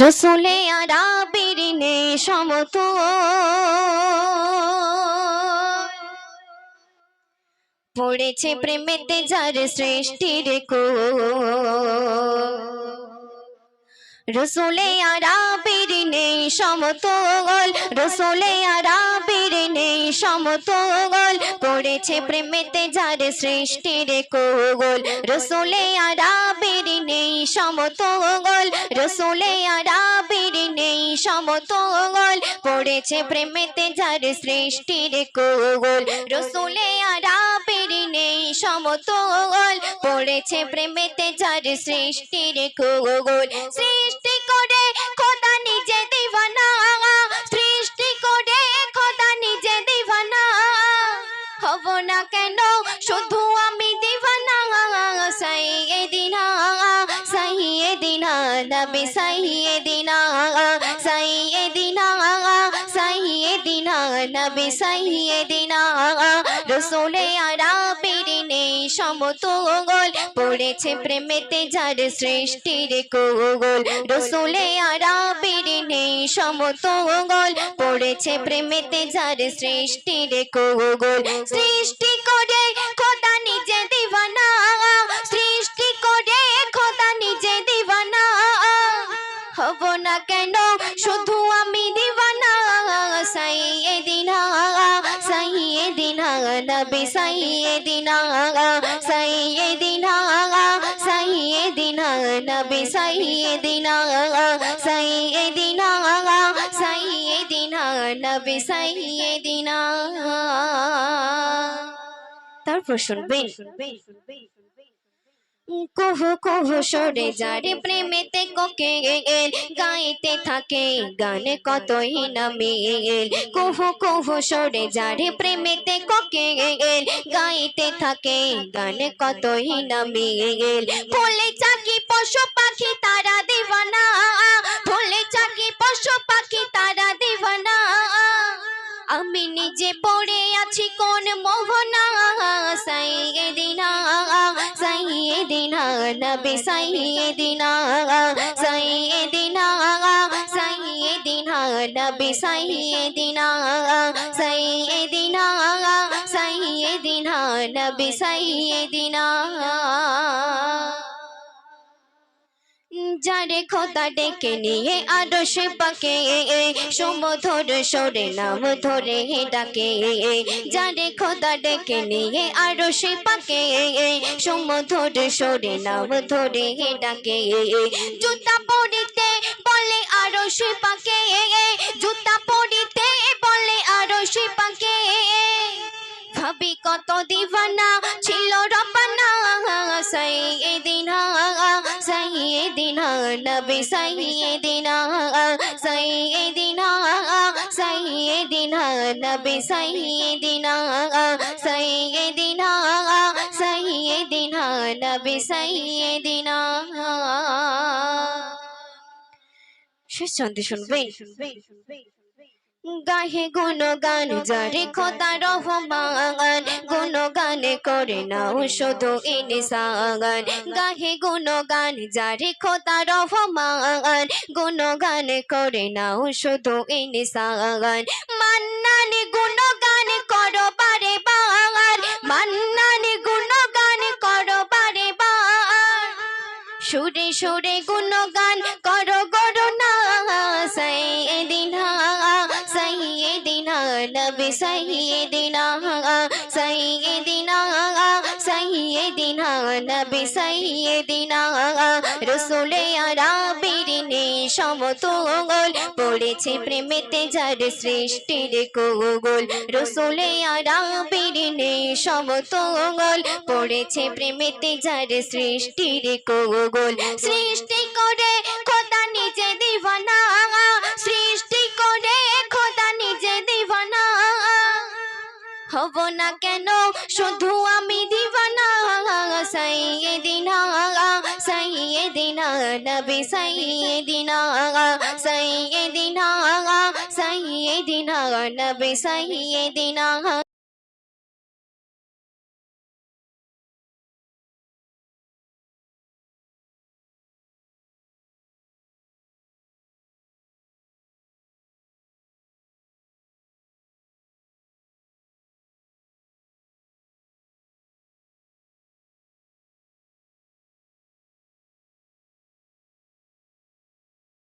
রসুলে আরাবির নে সমত পড়েছে প্রেমেতে যার সৃষ্টির কো রসুলে আরাবির নেই সমতল রসুলে আরাবির নেই সমতল পড়েছে প্রেমেতে যার সৃষ্টির কোগল রসুলে আরাবির নেই সমতল রসুলে আরাবির নেই সমতল। পড়েছে প্রেমেতে যার সৃষ্টির কোগল রসুলে নেই সমতল। পড়েছে প্রেমেতে যার সৃষ্টির কোগল সৃষ্টি করে খোদা নিজে দিবানা। সৃষ্টি করে খোদা নিজে দিবানা। হব না কেন শুধু নবী সাইয়ে দিনা সাইয়ে দিনা সাইয়ে দিনা নবী সাইয়ে দিনা রসুলে আরাবির নেই সমতল পড়েছে প্রেমেতে যার সৃষ্টির কোগল রসুলে আরাবির নেই সমতল পড়েছে প্রেমেতে যার সৃষ্টির কোগল সৃষ্টি করে হব না কেন? শুধু আমি দিবানা সাইয়ে দিনা সাইয়ে দিনা নবী সাইয়ে দিনা সাইয়ে দিনা সাইয়ে দিনা নবী সাইয়ে দিনা সাইয়ে দিনা সাইয়ে দিনা নবী সাইয়ে দিনা তারপর শুনবেন। কুহু কুহু সরে যারে প্রেমেতে কোকে এল গাইতে থাকে গানে কতই না মেল। কুহু কুহু সরে যারে প্রেমেতে কোকে এল গাইতে থাকে গানে কতই না মেল। ফুলে চাকি পশু পাখি তারা দিবানা ফুলে চাকি পশু পাখি তারা দিবানা। আমি নিজে পড়ে নবী সাইয়েদিনা সাইয়েদিনা সাইয়েদিনা সাইয়ে দিনা নবী সাইয়েদিনা সাইয়েদিনা সাইয়েদিনা সাইয়ে দিনা নবী সাইয়ে দিনা যারে খোদা ডেকে নিয়ে আরও সে পাকে, সমধর সরে নাম ধরে ডাকে। যারে খোদা ডেকে নিয়ে আরও সে পাকে, সমধর সরে নাম ধরে ডাকে। জুতা পরিতে বলে আরও সে পাকে, জুতা ভাবি কত দিবানা ছিল রবানা সাইয়ে দিনা সাইয়ে দিনা নবী সাইয়ে দিনা সাইয়ে দিনা সাইয়ে দিনা নবী সাইয়ে দিনা সাইয়ে দিনা সাইয়ে দিনা নবী সাইয়ে দিনা শেষ চন্দ্র শুনবেন। গাহে গুণগান যারে খোদা রহমান, গুণগান করে নাও শুধু ইনসান। গাহে গুণগান যারে খোদা রহমান, গুণগান করে নাও শুধু ইনসান। মান্নান গুণগান করো বারে বার মান্নান গুণগান করো বারে বার সুরে সুরে গুণগান করো গরো না সাইয়ে দিনা নবী সাইয়ে দিনা সাইয়ে দিনা সাইয়ে দিনা নবী সাইয়ে দিনা রসুলে আরাবির সমতল পড়েছে প্রেমেতে যার সৃষ্টির কোগল রসুলে আরাবির সমতল পড়েছে প্রেমেতে যার সৃষ্টির কোগল সৃষ্টি করে খোদা নিজে দিবানা হব না কেন? শুধু আমি দিবানা সাইয়ে দিনা সাইয়ে দিনা নবী সাইয়ে দিনা সাইয়ে দিনা সাইয়ে দিনা নবী সাইয়ে দিনা